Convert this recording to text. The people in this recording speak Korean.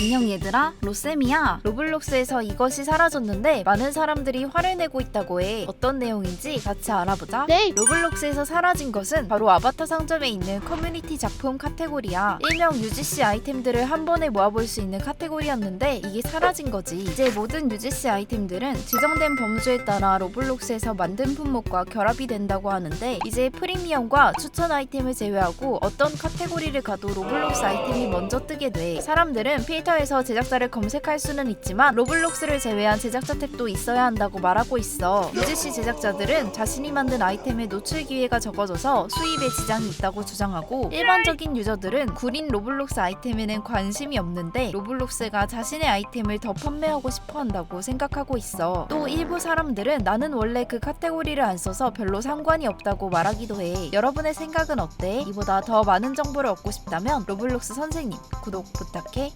안녕 얘들아. 로쌤이야. 로블록스에서 이것이 사라졌는데 많은 사람들이 화를 내고 있다고 해. 어떤 내용인지 같이 알아보자. 네. 로블록스에서 사라진 것은 바로 아바타 상점에 있는 커뮤니티 작품 카테고리야. 일명 UGC 아이템들을 한 번에 모아볼 수 있는 카테고리였는데 이게 사라진 거지. 이제 모든 UGC 아이템들은 지정된 범주에 따라 로블록스에서 만든 품목과 결합이 된다고 하는데 이제 프리미엄과 추천 아이템을 제외하고 어떤 카테고리를 가도 로블록스 아이템이 먼저 뜨게 돼. 사람들은 필터 에서 제작자를 검색할 수는 있지만 로블록스를 제외한 제작자 탭도 있어야 한다고 말하고 있어. UGC 제작자들은 자신이 만든 아이템의 노출 기회가 적어져서 수입에 지장이 있다고 주장하고 일반적인 유저들은 구린 로블록스 아이템에는 관심이 없는데 로블록스가 자신의 아이템을 더 판매하고 싶어 한다고 생각하고 있어. 또 일부 사람들은 나는 원래 그 카테고리를 안 써서 별로 상관이 없다고 말하기도 해. 여러분의 생각은 어때? 이보다 더 많은 정보를 얻고 싶다면 로블록스 선생님 구독 부탁해